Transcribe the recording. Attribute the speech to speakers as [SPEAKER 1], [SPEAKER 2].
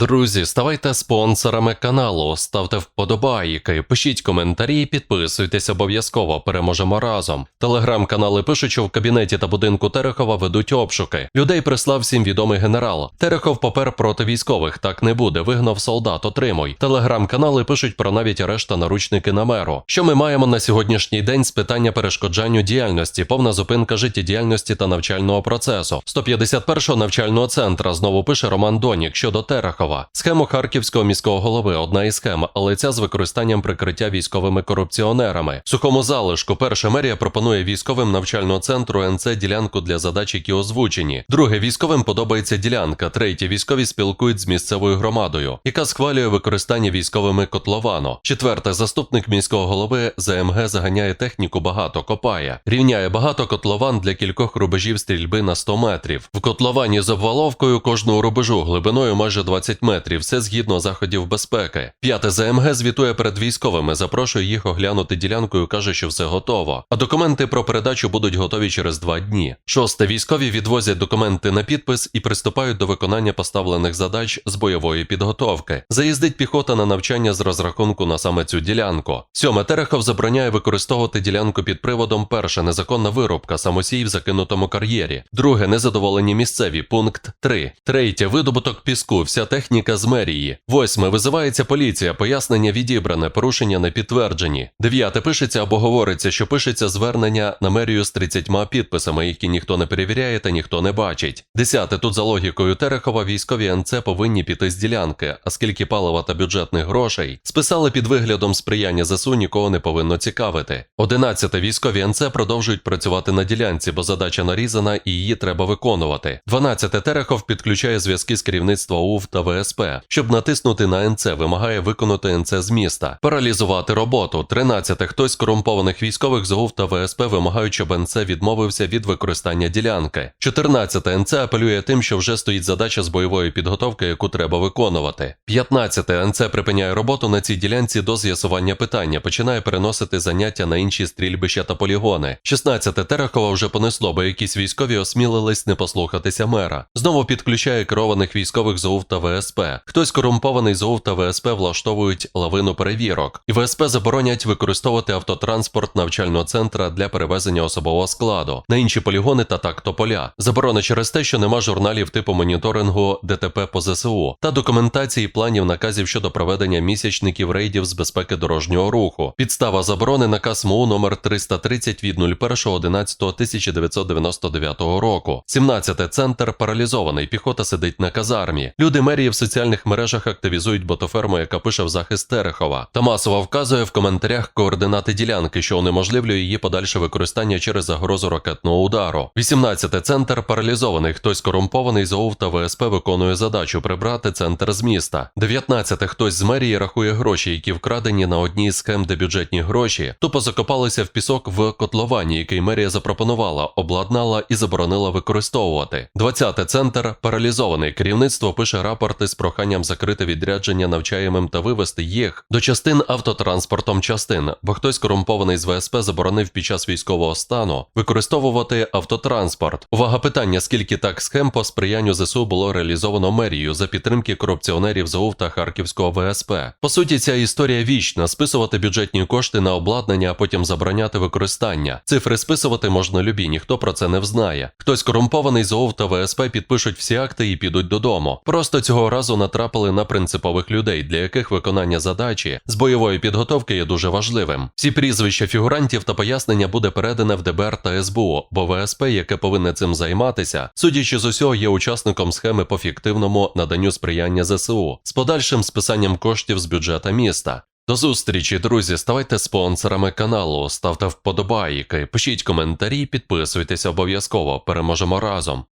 [SPEAKER 1] Друзі, ставайте спонсорами каналу, ставте вподобайки, пишіть коментарі, підписуйтесь обов'язково. Переможемо разом. Телеграм-канали пишуть, що в кабінеті та будинку Терехова ведуть обшуки. Людей прислав всім відомий генерал. Терехов попер проти військових. Так не буде. Вигнав солдат. Отримуй. Телеграм-канали пишуть про навіть арешт та наручники на меру. Що ми маємо на сьогоднішній день з питання перешкоджанню діяльності, повна зупинка життєдіяльності та навчального процесу. 151-го навчального центра знову пише Роман Донік щодо Терехова. Схему харківського міського голови одна із схем, але ця з використанням прикриття військовими корупціонерами. Сухому залишку перша мерія пропонує військовим навчального центру НЦ ділянку для задач, які озвучені. Друге, військовим подобається ділянка. Третє, військові спілкують з місцевою громадою, яка схвалює використання військовими котловану. Четверте, заступник міського голови ЗМГ заганяє техніку багато, копає, рівняє багато котлован для кількох рубежів стрільби на 100 метрів. В котловані з обваловкою кожного рубежу глибиною майже 20 метрів. Все згідно заходів безпеки. П'яте ЗМГ звітує перед військовими, запрошує їх оглянути ділянку і каже, що все готово. А документи про передачу будуть готові через два дні. Шосте військові відвозять документи на підпис і приступають до виконання поставлених задач з бойової підготовки. Заїздить піхота на навчання з розрахунку на саме цю ділянку. Сьоме Терехов забороняє використовувати ділянку під приводом. Перше незаконна вирубка, самосій в закинутому кар'єрі. Друге незадоволені місцеві. Пункт 3. Третє видобуток піску. Вся техніка з мерії. Восьме визивається поліція. Пояснення відібране, порушення не підтверджені. Дев'яте пишеться або говориться, що пишеться звернення на мерію з 30 підписами, які ніхто не перевіряє та ніхто не бачить. Десяте тут за логікою Терехова військові НЦ повинні піти з ділянки, а скільки палива та бюджетних грошей списали під виглядом сприяння ЗСУ нікого не повинно цікавити. Одинадцяте військові НЦ продовжують працювати на ділянці, бо задача нарізана і її треба виконувати. Дванадцяте Терехов підключає зв'язки з керівництва УВ та ВСП, щоб натиснути на НЦ, вимагає виконати НЦ з міста, паралізувати роботу. Тринадцяте хтось з корумпованих військових з УВ та ВСП вимагають, щоб НЦ відмовився від використання ділянки. 14 НЦ апелює тим, що вже стоїть задача з бойової підготовки, яку треба виконувати. 15 НЦ припиняє роботу на цій ділянці до з'ясування питання, починає переносити заняття на інші стрільбища та полігони. 16 Терехова вже понесло, бо якісь військові осмілились не послухатися мера. Знову підключає керованих військових з ОУВ та ВСП. Хтось корумпований з та ВСП влаштовують лавину перевірок, і ВСП заборонять використовувати автотранспорт навчального центра для перевезення особового складу на інші полігони та тактополя. Заборона через те, що нема журналів типу моніторингу ДТП по ЗСУ та документації планів наказів щодо проведення місячників рейдів з безпеки дорожнього руху. Підстава заборони наказ МОУ номер 330 від 01.11.1999 року. 17 центр паралізований. Піхота сидить на казармі. Люди мерії в соціальних мережах активізують ботоферму, яка пише в захист Терехова, та масово вказує в коментарях координати ділянки, що унеможливлює її подальше використання через загрозу ракетного удару. 18 центр паралізований. Хтось корумпований з ОУВ та ВСП виконує задачу прибрати центр з міста. 19 хтось з мерії рахує гроші, які вкрадені на одній з схем, де бюджетні гроші, тупо закопалися в пісок в котловані, який мерія запропонувала, обладнала і заборонила використовувати. 20 центр паралізований. Керівництво пише рапорти з проханням закрити відрядження навчаємим та вивести їх до частин автотранспортом частин, бо хтось корумпований з ВСП заборонив під час військового стану використовувати автотранспорт. Увага питання: скільки так схем по сприянню ЗСУ було реалізовано мерією за підтримки корупціонерів з ОУВ та Харківського ВСП. По суті, ця історія вічна: списувати бюджетні кошти на обладнання, а потім забороняти використання. Цифри списувати можна любі, ніхто про це не взнає. Хтось корумпований з ОУВ та ВСП підпишуть всі акти і підуть додому. Просто разу натрапили на принципових людей, для яких виконання задачі з бойової підготовки є дуже важливим. Всі прізвища фігурантів та пояснення буде передане в ДБР та СБУ, бо ВСП, яке повинне цим займатися, судячи з усього, є учасником схеми по фіктивному наданню сприяння ЗСУ з подальшим списанням коштів з бюджета міста. До зустрічі, друзі. Ставайте спонсорами каналу, ставте вподобайки, пишіть коментарі, підписуйтесь обов'язково. Переможемо разом.